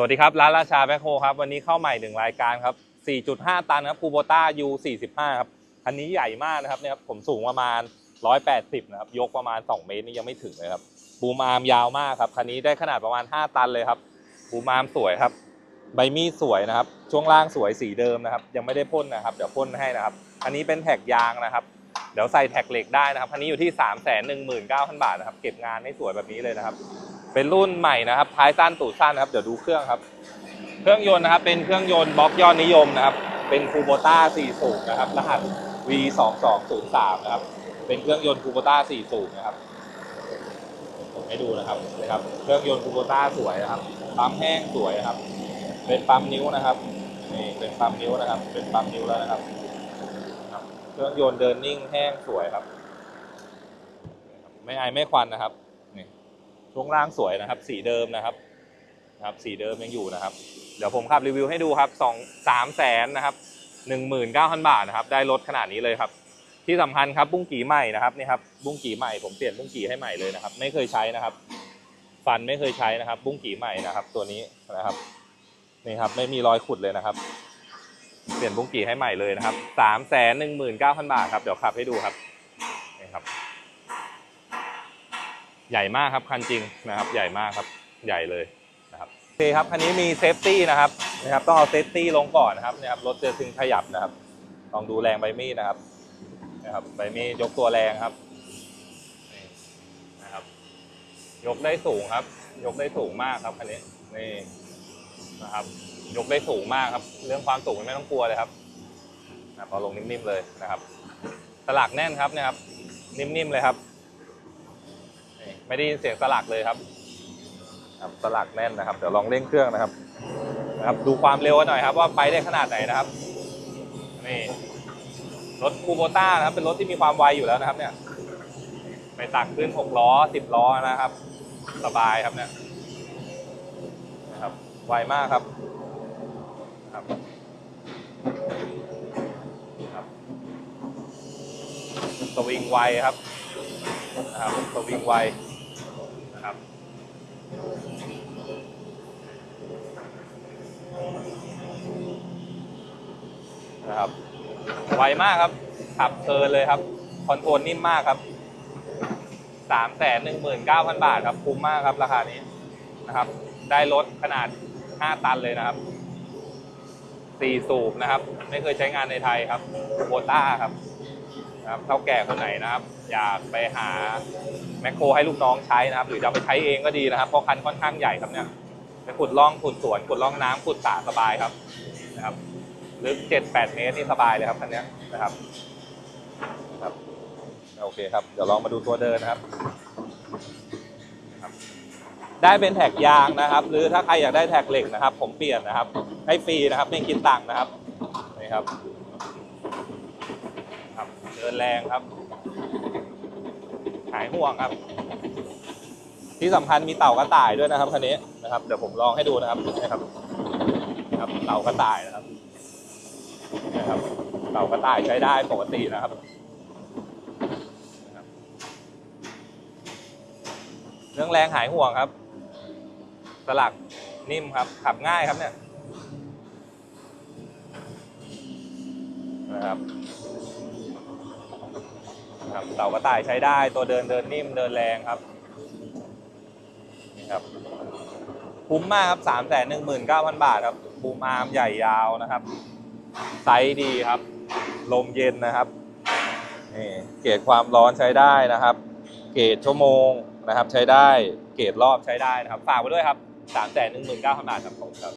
สวัสดีครับ ร้านราชาแบคโฮครับ วันนี้เข้าใหม่หนึ่งรายการครับ 4.5 ตันครับคูโบต้า U45 ครับคันนี้ใหญ่มากนะครับเนี่ยครับผมสูงประมาณ 180 นะครับ ยกประมาณ 2 เมตรนี่ยังไม่ถึงเลยครับบูมอาร์มยาวมากครับคันนี้ได้ขนาดประมาณ 5 ตันเลยครับบูมอาร์มสวยครับ ใบมีดสวยนะครับ ช่วงล่างสวยสีเดิมนะครับ ยังไม่ได้พ่นนะครับ เดี๋ยวพ่นให้นะครับอันนี้เป็นแท็กยางนะครับ เดี๋ยวใส่แท็กเหล็กได้นะครับอันนี้อยู่ที่ 3 1 9 0 0 0 บาทนะครับ เก็บงานให้สวยแบบนี้เลยนะครับ เป็นรุ่นใหม่นะครับท้ายสั้นตูดสั้นนะครับเดี๋ยวดูเครื่องครับ เครื่องยนต์นะครับ เป็นเครื่องยนต์บล็อกยอดนิยมนะครับ เป็นคูโบต้า4สูบนะครับ รหัส V 2 2 0 3 นะครับ เป็นเครื่องยนต์คูโบต้า4สูบนะครับผมให้ดูนะครับนะครับ เครื่องยนต์คูโบต้าสวยนะครับปั๊มแห้งสวยนะครับ เป็นปั๊มนิ้วนะครับนี่เป็นปั๊มนิ้วนะครับ เป็นปั๊มนิ้วแล้วนะครับ เครื่องยนต์เดินนิ่งแห้งสวยครับ ไม่ไอไม่ควันนะครับ ช่วงล่างสวยนะครับ สีเดิมนะครับนะครับ สีเดิมยังอยู่นะครับ เดี๋ยวผมขับรีวิวให้ดูครับสองสามแสนนะครับหนึ่งหมื่นเก้าพันบาทนะครับ ได้รถขนาดนี้เลยครับ ที่สำคัญครับบุ้งกี่ใหม่นะครับนี่ครับบุ้งกี่ใหม่ผมเปลี่ยนบุ้งกี่ให้ใหม่เลยนะครับ ไม่เคยใช้นะครับ ฟันไม่เคยใช้นะครับ บุ้งกี่ใหม่นะครับ ตัวนี้นะครับนี่ครับไม่มีรอยขุดเลยนะครับ เปลี่ยนบุ้งกี่ให้ใหม่เลยนะครับสามแสนหนึ่งหมื่นเก้าพันบาทครับเดี๋ยวขับให้ดูครับนี่ครับ ใหญ่มากครับคันจริงนะครับ ใหญ่มากครับใหญ่เลยนะครับโอเคครับคันนี้มีเซฟตี้นะครับนะครับต้องเอาเซฟตี้ลงก่อนนะครับนะครับรถจะถึงขยับนะครับลองดูแรงใบมีดนะครับนะครับใบมีดยกตัวแรงครับนี่นะครับ ยกได้สูงครับ ยกได้สูงมากครับคันนี้นี่นะครับ ยกได้สูงมากครับ เรื่องความสูงไม่ต้องกลัวเลยครับนะพอลงนิ่มๆเลยนะครับสลักแน่นครับนี่ยครับ นิ่มๆเลยครับ ไม่ได้ยินเสียงสลักเลยครับครับสลักแน่นนะครับเดี๋ยวลองเร่งเครื่องนะครับนะครับ ดูความเร็วกันหน่อยครับ ว่าไปได้ขนาดไหนนะครับนี่รถคูโบต้านะครับ เป็นรถที่มีความไวอยู่แล้วนะครับ เนี่ย ไปตักขึ้นหกล้อสิบล้อนะครับ สบายครับเนี่ยนะครับ ไวมากครับครับครับสวิงไวครับนะครับสวิงไวนะ ครับ นะครับ ไวมากครับ ขับเพลินเลยครับ คอนโทรลนิ่มมากครับสามแสนหนึ่งหมื่นเก้าพันบาทครับ คุ้มมากครับราคานี้นะครับ ได้รถขนาดห้าตันเลยนะครับสี่สูบนะครับ ไม่เคยใช้งานในไทยครับโบต้าครับ นะครับเท่าแก่คนไหนนะครับ อยากไปหา แมคโครให้ลูกน้องใช้นะครับ หรือจะไปใช้เองก็ดีนะครับเพราะคันค่อนข้างใหญ่ครับเนี่ยไปขุดร่องขุดสวนขุดร่องน้ำขุดสระสบายครับนะครับลึกเจ็ดแปดเมตรนี่สบายเลยครับคันนี้นะครับครับโอเคครับเดี๋ยวลองมาดูตัวเดินนะครับได้เป็นแท็กยางนะครับ หรือถ้าใครอยากได้แท็กเหล็กนะครับ ผมเปลี่ยนนะครับ ให้ฟรีนะครับไม่คิดตังค์นะครับนี่ครับครับ เดินแรงครับายห่วงครับ ที่สำคัญมีเต่ากระต่ายด้วยนะครับคันนี้นะครับเดี๋ยวผมลองให้ดูนะครับนะครับนะครับเต่ากระต่ายนะครับนะครับเต่ากระต่ายใช้ได้ปกตินะครับนะครับเรื่องแรงหายห่วงครับ สลักนิ่มครับ ขับง่ายครับเนี่ยนะครับ ครับเสากระต่ายใช้ได้ตัวเดินเดินนิ่มเดินแรงครับนี่ครับคุ้มมากครับสามแสนหนึ่งหมื่นเก้าพันบาทครับบูมอาร์มใหญ่ยาวนะครับ ไซส์ดีครับ ลมเย็นนะครับนี่เกรดความร้อนใช้ได้นะครับ เกรดชั่วโมงนะครับ ใช้ได้เกรดรอบใช้ได้นะครับ ฝากไว้ด้วยครับสามแสนหนึ่งหมื่นเก้าพันบาทครับผมครับ